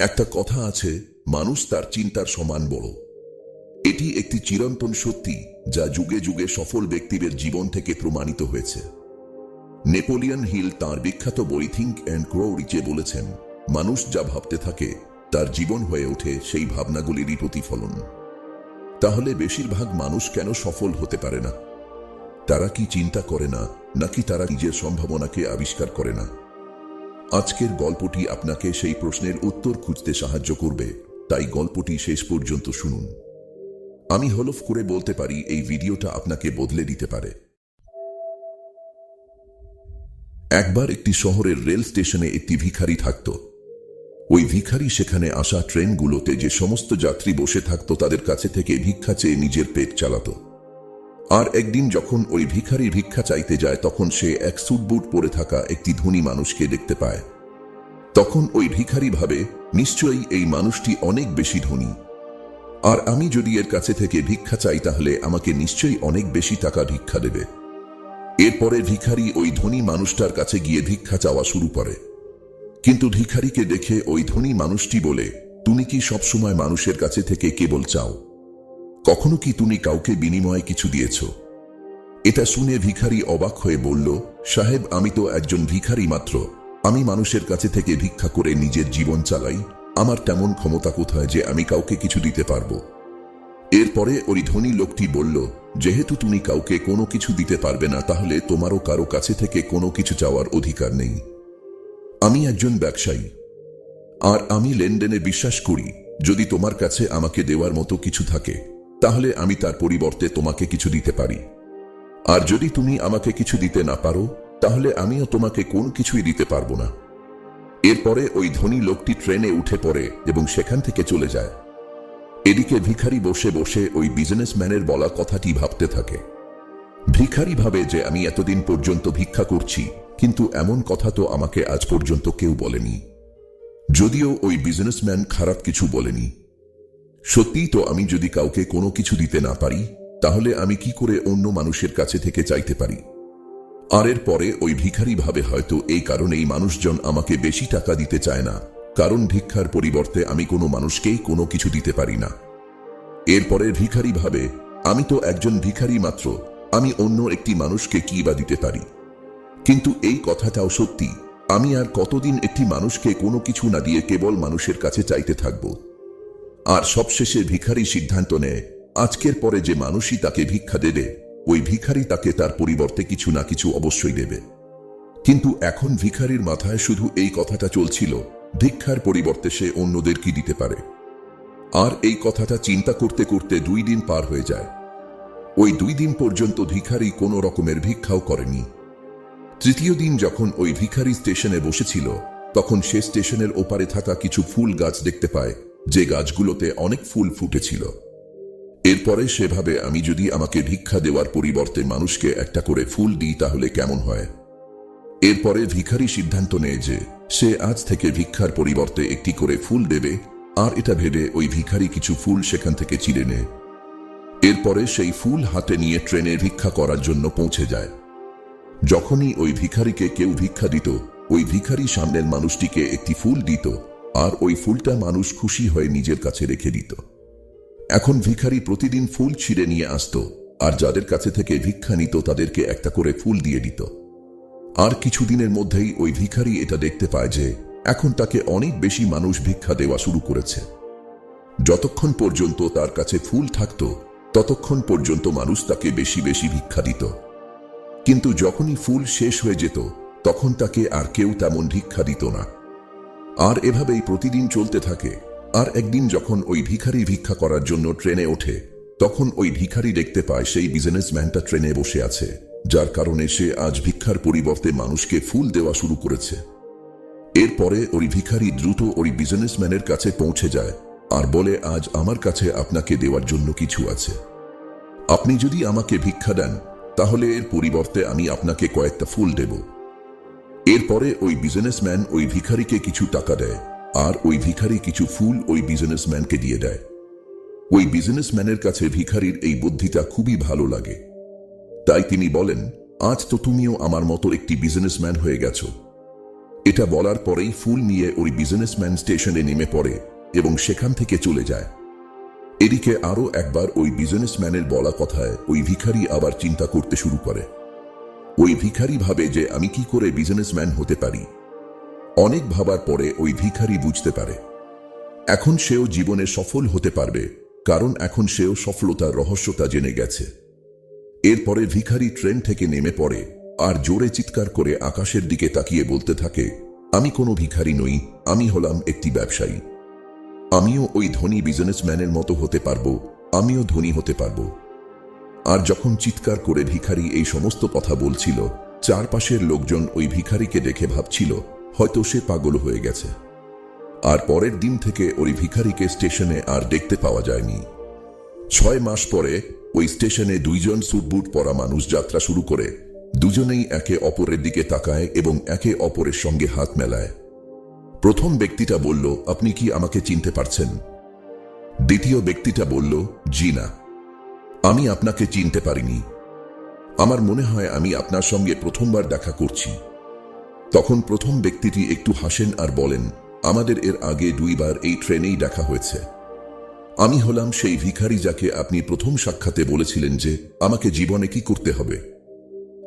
একটা কথা আছে, মানুষ তার চিন্তার সমান বড়। এটি একটি চিরন্তন সত্যি যা যুগে যুগে সফল ব্যক্তিদের জীবন থেকে প্রমাণিত হয়েছে। নেপোলিয়ন হিল তার বিখ্যাত বই থিঙ্ক অ্যান্ড গ্রো রিচে বলেছেন, মানুষ যা ভাবতে থাকে, তার জীবন হয়ে ওঠে সেই ভাবনাগুলিরই প্রতিফলন। তাহলে বেশিরভাগ মানুষ কেন সফল হতে পারে না? তারা কি চিন্তা করে না, নাকি তারা নিজের সম্ভাবনাকে আবিষ্কার করে না? আজকের গল্পটি আপনাকে সেই প্রশ্নের উত্তর খুঁজতে সাহায্য করবে। তাই গল্পটি শেষ পর্যন্ত শুনুন। আমি হলফ করে বলতে পারি, এই ভিডিওটা আপনাকে বদলে দিতে পারে। একবার একটি শহরের রেল স্টেশনে একটি ভিখারি থাকত। ওই ভিখারি সেখানে আসা ট্রেনগুলোতে যে সমস্ত যাত্রী বসে থাকত, তাদের কাছে থেকে ভিক্ষা চেয়ে নিজের পেট চালাতো। আর একদিন যখন ওই ভিখারি ভিক্ষা চাইতে যায়, তখন সে এক সুটবুট পরে থাকা একটি ধনী মানুষকে দেখতে পায়। তখন ওই ভিখারি ভাবে, নিশ্চয়ই এই মানুষটি অনেক বেশি ধনী। আর আমি যদি এর কাছে থেকে ভিক্ষা চাই, তাহলে আমাকে নিশ্চয়ই অনেক বেশি টাকা ভিক্ষা দেবে। এরপরে ভিখারি ওই ধনী মানুষটার কাছে গিয়ে ভিক্ষা চাওয়া শুরু করে। কিন্তু ভিখারিকে দেখে ওই ধনী মানুষটি বলে, তুমি কি সবসময় মানুষের কাছে থেকে কেবল চাও? কখনো কি তুমি কাউকে বিনিময়ে কিছু দিয়েছ? এটা শুনে ভিখারি অবাক হয়ে বলল, সাহেব, আমি তো একজন ভিখারি মাত্র। আমি মানুষের কাছে থেকে ভিক্ষা করে নিজের জীবন চালাই। আমার তেমন ক্ষমতা কোথায় যে আমি কাউকে কিছু দিতে পারব? এরপরে ওই ধনী লোকটি বলল, যেহেতু তুমি কাউকে কোনো কিছু দিতে পারবে না, তাহলে তোমারও কারও কাছে থেকে কোনো কিছু চাওয়ার অধিকার নেই। আমি একজন ব্যবসায়ী। আর আমি লেনদেনে বিশ্বাস করি, যদি তোমার কাছে আমাকে দেওয়ার মতো কিছু থাকে। তাহলে আমি তার পরিবর্তে তোমাকে কিছু দিতে পারি। আর যদি তুমি আমাকে কিছু দিতে না পারো, তাহলে আমিও তোমাকে কোন কিছুই দিতে পারব না। এরপরে ওই ধনী লোকটি ট্রেনে উঠে পড়ে এবং সেখান থেকে চলে যায়। এদিকে ভিখারি বসে বসে ওই বিজনেসম্যানের বলা কথাটি ভাবতে থাকে। ভিখারি ভাবে যে আমি এতদিন পর্যন্ত ভিক্ষা করছি, কিন্তু এমন কথা তো আমাকে আজ পর্যন্ত কেউ বলেনি। যদিও ওই বিজনেসম্যান খারাপ কিছু বলেনি। সত্যিই তো আমি যদি কাউকে কোনো কিছু দিতে না পারি, তাহলে আমি কি করে অন্য মানুষের কাছে থেকে চাইতে পারি? আর এর পরে ওই ভিখারি ভাবে হয়তো এই কারণেই মানুষজন আমাকে বেশি টাকা দিতে চায় না, কারণ ভিক্ষার পরিবর্তে আমি কোনো মানুষকেই কোনো কিছু দিতে পারি না। এরপরে ভিখারি ভাবে আমি তো একজন ভিখারি মাত্র, আমি অন্য একটি মানুষকে কি বা দিতে পারি? কিন্তু এই কথাটাও সত্যি, আমি আর কতদিন একটি মানুষকে কোনো কিছু না দিয়ে কেবল মানুষের কাছে চাইতে থাকব? আর সবশেষে ভিখারি সিদ্ধান্ত নেয়, আজকের পরে যে মানুষই তাকে ভিক্ষা দেবে, ওই ভিখারি তাকে তার পরিবর্তে কিছু না কিছু অবশ্যই দেবে। কিন্তু এখন ভিখারির মাথায় শুধু এই কথাটা চলছিল, ভিক্ষার পরিবর্তে সে অন্যদের কি দিতে পারে? আর এই কথাটা চিন্তা করতে করতে দুই দিন পার হয়ে যায়। ওই দুই দিন পর্যন্ত ভিখারি কোনো রকমের ভিক্ষাও করেনি। তৃতীয় দিন যখন ওই ভিখারি স্টেশনে বসেছিল, তখন সে স্টেশনের ওপারে থাকা কিছু ফুল গাছ দেখতে পায়। যে গাছগুলোতে অনেক ফুল ফুটেছিল। এরপরে সেভাবে আমি যদি আমাকে ভিক্ষা দেওয়ার পরিবর্তে মানুষকে একটা করে ফুল দিই, তাহলে কেমন হয়? এরপরে ভিখারি সিদ্ধান্ত নেয় যে, সে আজ থেকে ভিক্ষার পরিবর্তে একটি করে ফুল দেবে, আর এটা ভেবে ওই ভিখারি কিছু ফুল সেখান থেকে চিড়ে নেয়। এরপরে সেই ফুল হাতে নিয়ে ট্রেনে ভিক্ষা করার জন্য পৌঁছে যায়। যখনই ওই ভিখারিকে কেউ ভিক্ষা দিত, ওই ভিখারি সামনের মানুষটিকে একটি ফুল দিত। আর ওই ফুলটা মানুষ খুশি হয়ে নিজের কাছে রেখে দিত। এখন ভিখারি প্রতিদিন ফুল ছিঁড়ে নিয়ে আসতো, আর যাদের কাছে থেকে ভিক্ষা নিত তাদেরকে একটা করে ফুল দিয়ে দিত। আর কিছুদিনের মধ্যেই ওই ভিখারি এটা দেখতে পায় যে, এখন তাকে অনেক বেশি মানুষ ভিক্ষা দেওয়া শুরু করেছে। যতক্ষণ পর্যন্ত তার কাছে ফুল থাকত, ততক্ষণ পর্যন্ত মানুষ তাকে বেশি বেশি ভিক্ষা দিত। কিন্তু যখনই ফুল শেষ হয়ে যেত, তখন তাকে আর কেউ তেমন ভিক্ষা দিত না। আর এভাবেই প্রতিদিন চলতে থাকে। আর একদিন যখন ওই ভিখারি ভিক্ষা করার জন্য ট্রেনে ওঠে, তখন ওই ভিখারি দেখতে পায় সেই বিজনেসম্যানটা ট্রেনে বসে আছে, যার কারণে সে আজ ভিক্ষার পরিবর্তে মানুষকে ফুল দেওয়া শুরু করেছে। এরপরে ওই ভিখারি দ্রুত ওই বিজনেসম্যানের কাছে পৌঁছে যায়, আর বলে, আজ আমার কাছে আপনাকে দেওয়ার জন্য কিছু আছে। আপনি যদি আমাকে ভিক্ষা দেন, তাহলে এর পরিবর্তে আমি আপনাকে কয়েকটা ফুল দেব। এরপরে ওই বিজনেসম্যান ওই ভিখারিকে কিছু টাকা দেয়, আর ওই ভিখারি কিছু ফুল ওই বিজনেসম্যানকে দিয়ে দেয়। ওই বিজনেসম্যানের কাছে ভিখারির এই বুদ্ধিটা খুবই ভালো লাগে। তাই তিনি বলেন, আজ তো তুমিও আমার মতো একটি বিজনেসম্যান হয়ে গেছ। এটা বলার পরেই ফুল নিয়ে ওই বিজনেসম্যান স্টেশনে নেমে পড়ে এবং সেখান থেকে চলে যায়। এদিকে আরও একবার ওই বিজনেসম্যানের বলা কথায় ওই ভিখারি আবার চিন্তা করতে শুরু করে। ওই ভিখারি ভাবে যে আমি কি করে বিজনেসম্যান হতে পারি। অনেক ভাবার পরে ওই ভিখারি বুঝতে পারে। এখন সেও জীবনে সফল হতে পারবে, কারণ এখন সেও সফলতার রহস্যতা জেনে গেছে। এরপরে ভিখারি ট্রেন থেকে নেমে পড়ে আর জোরে চিৎকার করে আকাশের দিকে তাকিয়ে বলতে থাকে, আমি কোনো ভিখারি নই, আমি হলাম একটি ব্যবসায়ী। আমিও ওই ধনী বিজনেসম্যানের মতো হতে পারব, আমিও ধনী হতে পারব। আর যখন চিৎকার করে ভিখারি এই সমস্ত কথা বলছিল, চারপাশের লোকজন ওই ভিখারিকে দেখে ভাবছিল, হয়তো সে পাগল হয়ে গেছে। আর পরের দিন থেকে ওই ভিখারিকে স্টেশনে আর দেখতে পাওয়া যায়নি। ছয় মাস পরে ওই স্টেশনে দুইজন সুটবুট পরা মানুষ যাত্রা শুরু করে, দুজনেই একে অপরের দিকে তাকায় এবং একে অপরের সঙ্গে হাত মেলায়। প্রথম ব্যক্তিটা বলল, আপনি কি আমাকে চিনতে পারছেন? দ্বিতীয় ব্যক্তিটা বলল, জি না। আমি আপনাকে চিনতে পারিনি। আমার মনে হয় আমি আপনার সঙ্গে প্রথমবার দেখা করছি। তখন প্রথম ব্যক্তিটি একটু হাসেন আর বলেন, আমাদের এর আগে দুইবার এই ট্রেনেই দেখা হয়েছে। আমি হলাম সেই ভিখারি যাকে আপনি প্রথম সাক্ষাতে বলেছিলেন যে আমাকে জীবনে কি করতে হবে।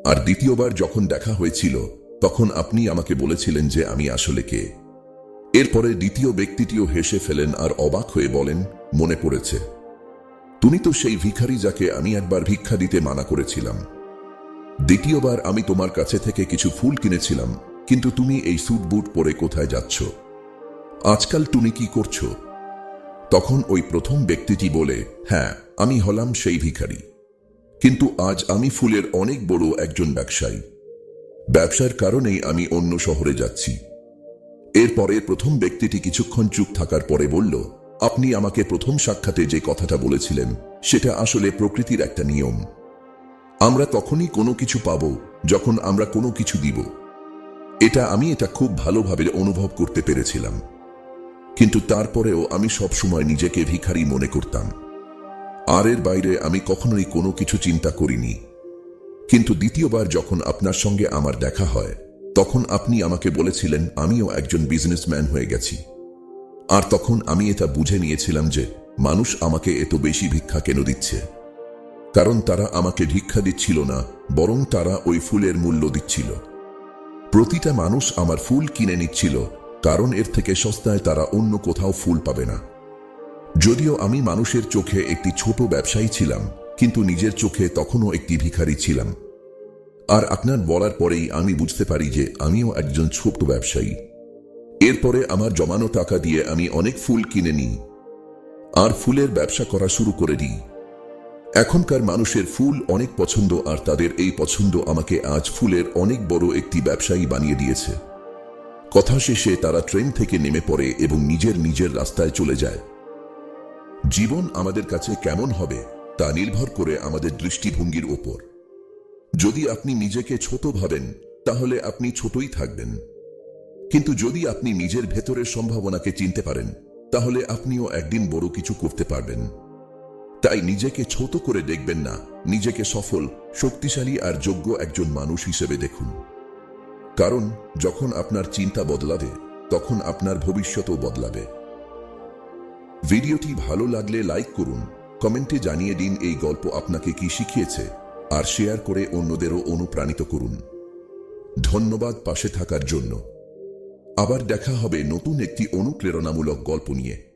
আর দ্বিতীয়বার যখন দেখা হয়েছিল, তখন আপনি আমাকে বলেছিলেন যে আমি আসলে কে। এরপরে দ্বিতীয় ব্যক্তিটিও হেসে ফেলেন আর অবাক হয়ে বলেন, মনে পড়েছে। তুমি তো সেই ভিখারি যাকে আমি একবার ভিক্ষা দিতে মানা করেছিলাম। দ্বিতীয়বার আমি তোমার কাছে থেকে কিছু ফুল কিনেছিলাম, কিন্তু তুমি এই স্যুট বুট পরে কোথায় যাচ্ছ? আজকাল তুমি কি করছ? তখন ওই প্রথম ব্যক্তিটি বলে হ্যাঁ আমি হলাম সেই ভিখারি। কিন্তু আজ আমি ফুলের অনেক বড় একজন ব্যবসায়ী। ব্যবসার কারণেই আমি অন্য শহরে যাচ্ছি। এরপরে প্রথম ব্যক্তিটি কিছুক্ষণ চুপ থাকার পরে বলল আপনি আমাকে প্রথম সাক্ষাতে যে কথাটা বলেছিলেন, সেটা আসলে প্রকৃতির একটা নিয়ম। আমরা তখনই কোনো কিছু পাব যখন আমরা কোনো কিছু দিব। এটা আমি এটা খুব ভালোভাবে অনুভব করতে পেরেছিলাম। কিন্তু তারপরেও আমি সব সময় নিজেকে ভিখারি মনে করতাম। আর এর বাইরে আমি কখনোই কোনো কিছু চিন্তা করিনি। কিন্তু দ্বিতীয়বার যখন আপনার সঙ্গে আমার দেখা হয়, তখন আপনি আমাকে বলেছিলেন, আমিও একজন বিজনেসম্যান হয়ে গেছি। আর তখন আমি এটা বুঝে নিয়েছিলাম যে মানুষ আমাকে এত বেশি ভিক্ষা কেন দিচ্ছে। কারণ তারা আমাকে ভিক্ষা দিচ্ছিল না, বরং তারা ওই ফুলের মূল্য দিচ্ছিল। প্রতিটা মানুষ আমার ফুল কিনে নিচ্ছিল, কারণ এর থেকে সস্তায় তারা অন্য কোথাও ফুল পাবে না। যদিও আমি মানুষের চোখে একটি ছোট ব্যবসায়ী ছিলাম, কিন্তু নিজের চোখে তখনও একটি ভিখারি ছিলাম। আর আপনার বলার পরেই আমি বুঝতে পারি যে আমিও একজন ছোট ব্যবসায়ী। এরপরে আমার জমানো টাকা দিয়ে আমি অনেক ফুল কিনে নিই। আর ফুলের ব্যবসা করা শুরু করে দিই। এখনকার মানুষের ফুল অনেক পছন্দ আর তাদের এই পছন্দ আমাকে আজ ফুলের অনেক বড় একটি ব্যবসায়ী বানিয়ে দিয়েছে। কথা শেষে তারা ট্রেন থেকে নেমে পড়ে এবং নিজের নিজের রাস্তায় চলে যায়। জীবন আমাদের কাছে কেমন হবে তা নির্ভর করে আমাদের দৃষ্টিভঙ্গির ওপর। যদি আপনি নিজেকে ছোট ভাবেন, তাহলে আপনি ছোটই থাকবেন। কিন্তু যদি আপনি নিজের ভেতরের সম্ভাবনাকে চিনতে পারেন, তাহলে আপনিও একদিন বড় কিছু করতে পারবেন। তাই নিজেকে ছোট করে দেখবেন না, নিজেকে সফল, শক্তিশালী আর যোগ্য একজন মানুষ হিসেবে দেখুন। কারণ যখন আপনার চিন্তা বদলাবে, তখন আপনার ভবিষ্যতও বদলাবে। ভিডিওটি ভালো লাগলে লাইক করুন, কমেন্টে জানিয়ে দিন এই গল্প আপনাকে কি শিখিয়েছে, আর শেয়ার করে অন্যদেরও অনুপ্রাণিত করুন। ধন্যবাদ পাশে থাকার জন্য। আবার দেখা হবে নতুন একটি অনুপ্রেরণামূলক গল্প নিয়ে।